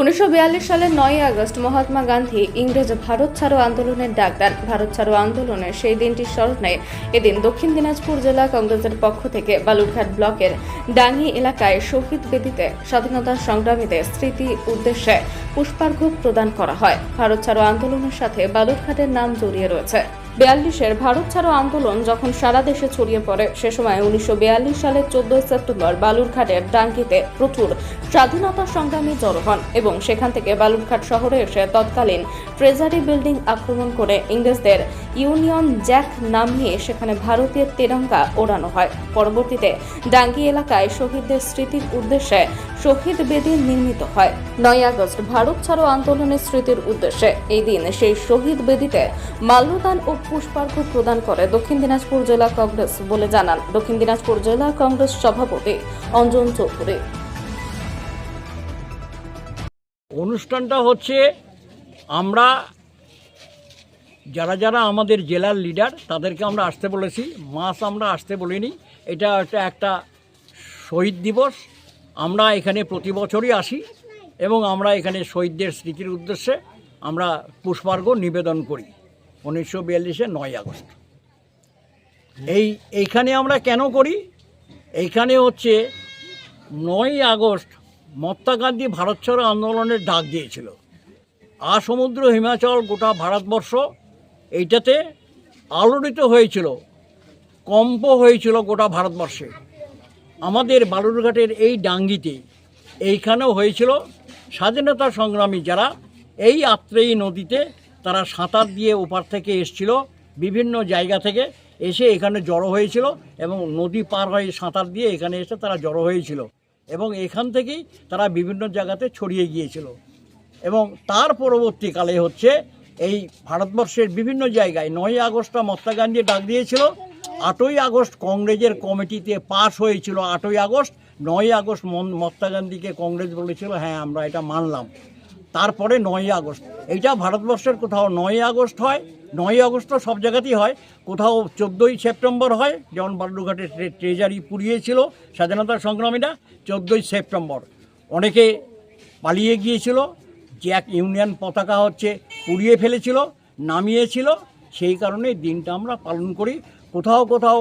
উনিশশো সালের নয় আগস্ট মহাত্মা গান্ধী ইংরেজ ভারত ছাড়ো আন্দোলনের ডাক দেন। ভারত ছাড়ো আন্দোলনের সেই দিনটির স্মরণে এদিন দক্ষিণ দিনাজপুর জেলা কংগ্রেসের পক্ষ থেকে বালুরঘাট ব্লকের ডাঙ্গি এলাকায় শহীদ বেদিতে স্বাধীনতা সংগ্রামীদের স্মৃতি উদ্দেশ্যে পুষ্পার্ঘ প্রদান করা হয়। ভারত ছাড়ো আন্দোলনের সাথে বালুরঘাটের নাম জড়িয়ে রয়েছে। বিয়াল্লিশের ভারত ছাড়ো আন্দোলন যখন সারা দেশে ছড়িয়ে পড়ে, সে সময় উনিশশো বিয়াল্লিশ সালের চোদ্দই সেপ্টেম্বর বালুরঘাটের ডাঙ্গিতে প্রচুর স্বাধীনতা সংগ্রামী জড়ো হন এবং সেখান থেকে বালুরঘাট শহরে এসে তৎকালীন ট্রেজারি বিল্ডিং আক্রমণ করে ইংরেজদের ইউনিয়ন জ্যাক নাম নিয়ে সেখানে ভারতীয় তেরঙ্গা ওড়ানো হয়। পরবর্তীতে ডাঙ্গি এলাকায় শহীদদের স্মৃতির উদ্দেশ্যে শহীদ বেদি নির্মিত হয়। নয় আগস্ট ভারত ছাড়ো আন্দোলনের স্মৃতির উদ্দেশ্যে এই দিন সেই শহীদ বেদিতে মাল্যদান ও পুষ্পার্ঘ্য প্রদান করে দক্ষিণ দিনাজপুর জেলা কংগ্রেস বলে জানান দক্ষিণ দিনাজপুর জেলা কংগ্রেস সভাপতি অঞ্জন চৌধুরী। অনুষ্ঠানটা হচ্ছে আমরা, যারা যারা আমাদের জেলার লিডার, তাদেরকে আমরা আসতে বলেছি। মাস আমরা আসতে বলিনি। এটা একটা একটা শহীদ দিবস। আমরা এখানে প্রতি বছরই আসি এবং আমরা এখানে শহীদদের স্মৃতির উদ্দেশ্যে আমরা পুষ্পার্ঘ নিবেদন করি উনিশশো বিয়াল্লিশে নয় আগস্ট। এই, এইখানে আমরা কেন করি? এইখানে হচ্ছে নয় আগস্ট মহাত্মা গান্ধী ভারত ছাড়ো আন্দোলনের ডাক দিয়েছিল। আর সমুদ্র, হিমাচল, গোটা ভারতবর্ষ, এইটাতে আলোড়িত হয়েছিল, কম্প হয়েছিল গোটা ভারতবর্ষে। আমাদের বালুরঘাটের এই ডাঙ্গিতে, এইখানেও হয়েছিল স্বাধীনতা সংগ্রামী যারা, এই আত্রেয়ী নদীতে তারা সাঁতার দিয়ে ওপার থেকে এসছিল, বিভিন্ন জায়গা থেকে এসে এখানে জড়ো হয়েছিল এবং নদী পার হয়ে সাঁতার দিয়ে এখানে এসে তারা জড়ো হয়েছিল। এবং এখান থেকেই তারা বিভিন্ন জায়গাতে ছড়িয়ে গিয়েছিল। এবং তার পরবর্তীকালে হচ্ছে এই ভারতবর্ষের বিভিন্ন জায়গায় নয় আগস্টটা মহাত্মা গান্ধী ডাক দিয়েছিল, আটই আগস্ট কংগ্রেসের কমিটিতে পাশ হয়েছিল আটই আগস্ট নয় আগস্ট মহাত্মা গান্ধীকে কংগ্রেস বলেছিল হ্যাঁ আমরা এটা মানলাম। তারপরে নয় আগস্ট। এইটা ভারতবর্ষের কোথাও নয় আগস্ট হয় নয় আগস্ট সব জায়গাতেই হয়। কোথাও চোদ্দোই সেপ্টেম্বর হয়, যেমন বালুরঘাটে ট্রেজারি পুড়িয়েছিল স্বাধীনতা সংগ্রামীরা, চোদ্দোই সেপ্টেম্বর। অনেকে পালিয়ে গিয়েছিল, যে এক ইউনিয়ন পতাকা হচ্ছে পুড়িয়ে ফেলেছিল, নামিয়েছিল, সেই কারণে দিনটা আমরা পালন করি। কোথাও কোথাও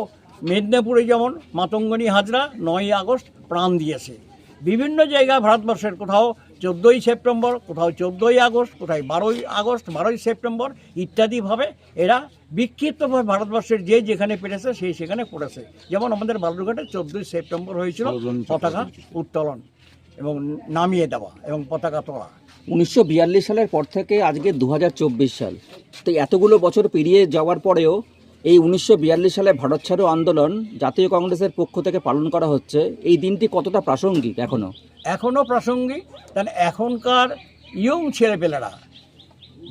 মেদিনীপুরে যেমন মাতঙ্গনী হাজরা নয় আগস্ট প্রাণ দিয়েছে। বিভিন্ন জায়গায় ভারতবর্ষের। কোথাও চোদ্দোই সেপ্টেম্বর কোথাও চোদ্দোই আগস্ট কোথায় বারোই আগস্ট বারোই সেপ্টেম্বর ইত্যাদিভাবে এরা বিক্ষিপ্তভাবে ভারতবর্ষের যে যেখানে পেরেছে সেই সেখানে পড়েছে। যেমন আমাদের বালুরঘাটে চোদ্দোই সেপ্টেম্বর হয়েছিল পতাকা উত্তোলন এবং নামিয়ে দেওয়া এবং পতাকা তোলা। উনিশশো বিয়াল্লিশ সালের পর থেকে আজকে দু হাজার চব্বিশ সাল। তো এতগুলো বছর পেরিয়ে যাওয়ার পরেও এই উনিশশো বিয়াল্লিশ সালে ভারত ছাড়ো আন্দোলন জাতীয় কংগ্রেসের পক্ষ থেকে পালন করা হচ্ছে, এই দিনটি কতটা প্রাসঙ্গিক এখনও এখনও প্রাসঙ্গিক, তাহলে এখনকার ইয়ং ছেলেপেলেরা,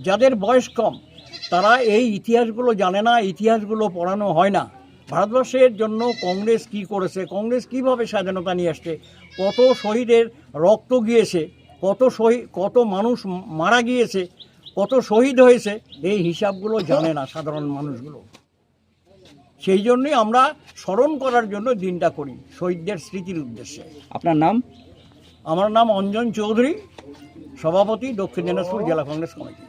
যাদের বয়স কম, তারা এই ইতিহাসগুলো জানে না, ইতিহাসগুলো পড়ানো হয় না। ভারতবর্ষের জন্য কংগ্রেস কি করেছে, কংগ্রেস কীভাবে স্বাধীনতা নিয়ে আসছে, কত শহীদের রক্ত গিয়েছে, কত শহীদ কত মানুষ মারা গিয়েছে, কত শহীদ হয়েছে, এই হিসাবগুলো জানে না সাধারণ মানুষগুলো। সেই জন্যই আমরা স্মরণ করার জন্য দিনটা করি শহীদদের স্মৃতির উদ্দেশ্যে। আপনার নাম? আমার নাম অঞ্জন চৌধুরী সভাপতি দক্ষিণ দিনাজপুর জেলা কংগ্রেস কমিটি।